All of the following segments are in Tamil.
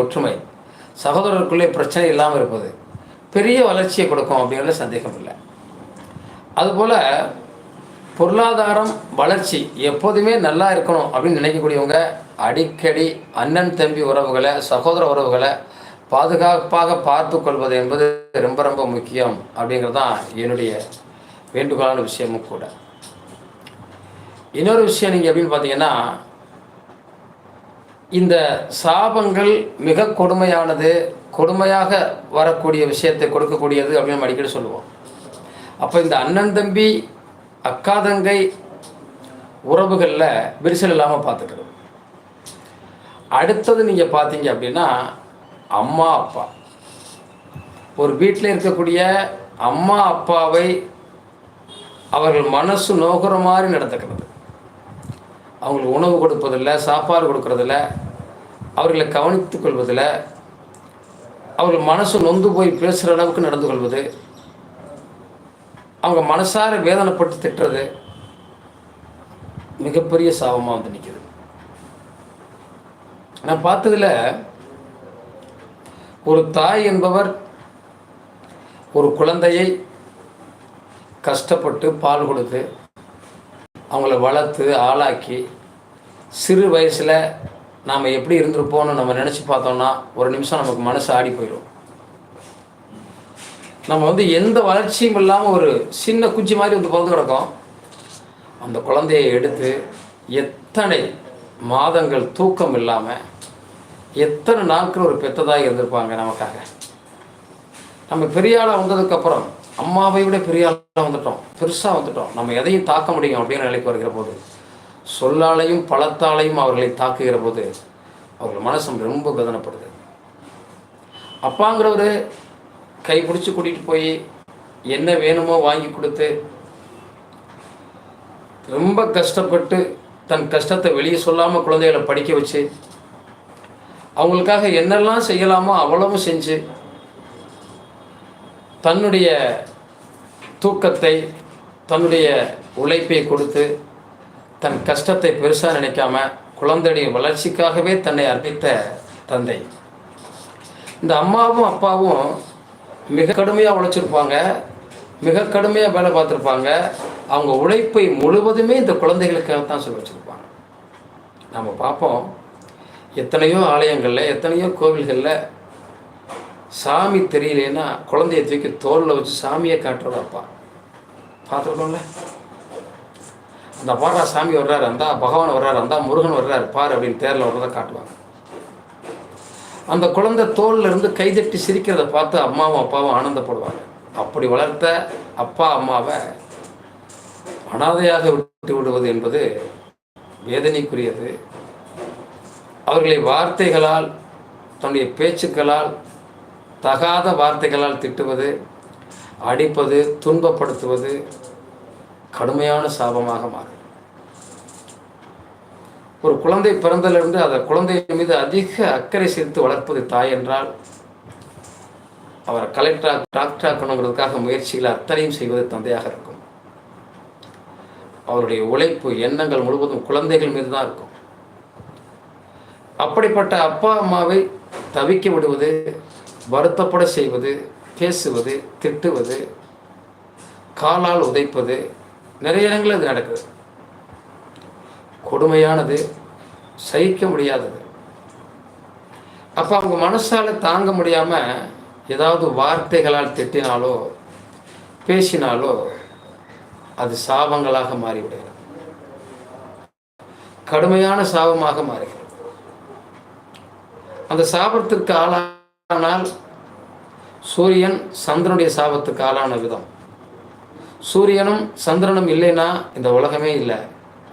ஒற்றுமை. சகோதரருக்குள்ளே பிரச்சனை இல்லாமல் இருப்பது. பெரிய வளர்ச்சியை கொடுக்கும் அப்படிங்கிறத சந்தேகம் இல்லை. அதுபோல் பொருளாதாரம் வளர்ச்சி எப்போதுமே நல்லா இருக்கணும் அப்படின்னு நினைக்கக்கூடியவங்க அடிக்கடி அண்ணன் தம்பி உறவுகளை சகோதர உறவுகளை பாதுகாப்பாக பார்த்து கொள்வது என்பது ரொம்ப ரொம்ப முக்கியம் அப்படிங்கிறது தான் என்னுடைய வேண்டுகோளான விஷயமும் கூட. இன்னொரு விஷயம் நீங்கள் எப்படின்னு பார்த்தீங்கன்னா இந்த சாபங்கள் மிக கொடுமையானது கொடுமையாக வரக்கூடிய விஷயத்தை கொடுக்கக்கூடியது அப்படின்னு நம்ம அடிக்கடி சொல்லுவோம். அப்போ இந்த அண்ணன் தம்பி அக்கா தங்கை உறவுகளில் விரிசல் இல்லாமல் பார்த்துக்கிறது அடுத்தது நீங்கள் பார்த்தீங்க அப்படின்னா அம்மா அப்பா. ஒரு வீட்டில் இருக்கக்கூடிய அம்மா அப்பாவை அவர்கள் மனசு நோகிற மாதிரி நடந்துக்கிறது அவங்களுக்கு உணவு கொடுப்பதில் சாப்பாடு கொடுக்கறதில்ல அவர்களை கவனித்துக் கொள்வதில் அவர்கள் மனசு நொந்து போய் பேசுகிற அளவுக்கு நடந்து கொள்வது அவங்க மனசார வேதனைப்பட்டு திட்டுறது மிகப்பெரிய சாபமாக வந்து நிற்கிது நான் பார்த்ததில் ஒரு தாய் என்பவர் ஒரு குழந்தையை கஷ்டப்பட்டு பால் கொடுத்து அவங்கள வளர்த்து ஆளாக்கி சிறு வயசில் நாம் எப்படி இருந்திருப்போம்னு நம்ம நினச்சி பார்த்தோம்னா ஒரு நிமிஷம் நமக்கு மனசு ஆடி போயிடும். நம்ம வந்து எந்த வளர்ச்சியும் இல்லாமல் ஒரு சின்ன குச்சி மாதிரி வந்து பிறந்து கிடக்கும். அந்த குழந்தையை எடுத்து எத்தனை மாதங்கள் தூக்கம் இல்லாமல் எத்தனை நாட்கள் ஒரு பெத்ததாக இருந்திருப்பாங்க நமக்காக. நம்ம பெரிய ஆளாக வந்ததுக்கப்புறம் அம்மாவை விட பெரிய ஆளாக வந்துட்டோம். பெருசாக வந்துட்டோம். நம்ம எதையும் தாக்க முடியும் அப்படிங்கிற நிலைக்கு வருகிற போது சொல்லாலையும் பழத்தாலையும் அவர்களை தாக்குகிற போது அவர்கள் மனசு ரொம்ப வேதனைப்படுது. அப்பாங்கிறவர் கை பிடிச்சி கூட்டிகிட்டு போய் என்ன வேணுமோ வாங்கி கொடுத்து ரொம்ப கஷ்டப்பட்டு தன் கஷ்டத்தை வெளியே சொல்லாமல் குழந்தைகளை படிக்க வச்சு அவங்களுக்காக என்னெல்லாம் செய்யலாமோ அவ்வளவும் செஞ்சு தன்னுடைய தூக்கத்தை தன்னுடைய உழைப்பை கொடுத்து தன் கஷ்டத்தை பெருசாக நினைக்காம குழந்தையுடைய வளர்ச்சிக்காகவே தன்னை அர்ப்பித்த தந்தை. இந்த அம்மாவும் அப்பாவும் மிக கடுமையாக உழைச்சிருப்பாங்க மிக கடுமையாக வேலை பார்த்துருப்பாங்க. அவங்க உழைப்பை முழுவதுமே இந்த குழந்தைகளுக்காக தான் சொல்லி வச்சுருப்பாங்க. நம்ம பார்ப்போம். எத்தனையோ ஆலயங்களில் எத்தனையோ கோவில்களில் சாமி தெரியலேன்னா குழந்தைய தூக்கி தோளில் வச்சு சாமியை காட்டுறது அப்பா. பார்த்துருக்கோம்ல? அந்த பாடுறா சாமி வர்றாரு அந்தா பகவான் வர்றாரு அந்தா முருகன் வர்றாரு பாரு அப்படின்னு தேரில் வர்றதை காட்டுவாங்க. அந்த குழந்தை தோல்ல இருந்து கைதட்டி சிரிக்கிறத பார்த்து அம்மாவும் அப்பாவும் ஆனந்தப்படுவாங்க. அப்படி வளர்த்த அப்பா அம்மாவை அனாதையாக விட்டு விடுவது என்பது வேதனைக்குரியது. அவர்களை வார்த்தைகளால் தன்னுடைய பேச்சுக்களால் தகாத வார்த்தைகளால் திட்டுவது அடிப்பது துன்பப்படுத்துவது கடுமையான சாபமாக மாறும். ஒரு குழந்தை பிறந்தலிருந்து அந்த குழந்தை மீது அதிக அக்கறை சேர்த்து வளர்ப்பது தாய் என்றால் அவரை கலெக்டரா டாக்டர் ஆக்கணுங்கிறதுக்காக முயற்சிகளை அத்தனையும் செய்வது தந்தையாக இருக்கும். அவருடைய உழைப்பு எண்ணங்கள் முழுவதும் குழந்தைகள் மீது தான் இருக்கும். அப்படிப்பட்ட அப்பா அம்மாவை தவிக்க விடுவது வருத்தப்பட செய்வது பேசுவது திட்டுவது காலால் உதைப்பது நிறைய இடங்களில் இது நடக்குது. கொடுமையானது சகிக்க முடியாதது. அப்போ அவங்க மனசால தாங்க முடியாமல் ஏதாவது வார்த்தைகளால் திட்டினாலோ பேசினாலோ அது சாபங்களாக மாறிவிடுகிறது. கடுமையான சாபமாக மாறுகிறது. அந்த சாபத்திற்கு ஆளாக ஆனால் சூரியன் சந்திரனுடைய சாபத்துக்கு ஆளான விதம். சூரியனும் சந்திரனும் இல்லைன்னா இந்த உலகமே இல்லை.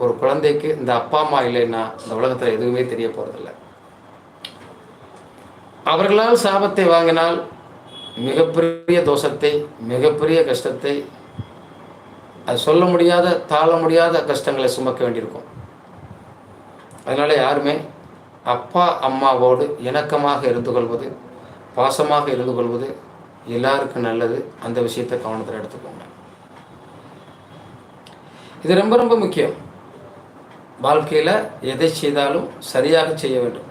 ஒரு குழந்தைக்கு இந்த அப்பா அம்மா இல்லைன்னா இந்த உலகத்தில் எதுவுமே தெரிய போகிறதில்ல அவர்களால் சாபத்தை வாங்கினால் மிகப்பெரிய தோஷத்தை மிகப்பெரிய கஷ்டத்தை அது சொல்ல முடியாத தாழ முடியாத கஷ்டங்களை சுமக்க வேண்டியிருக்கும். அதனால் யாருமே அப்பா அம்மாவோடு இணக்கமாக இருந்து கொள்வது பாசமாக இருந்து கொள்வது எல்லாருக்கும் நல்லது. அந்த விஷயத்தை கவனத்தில் எடுத்துக்கோங்க. இது ரொம்ப ரொம்ப முக்கியம். வாழ்க்கையில் எதை செய்தாலும் சரியாக செய்ய வேண்டும்.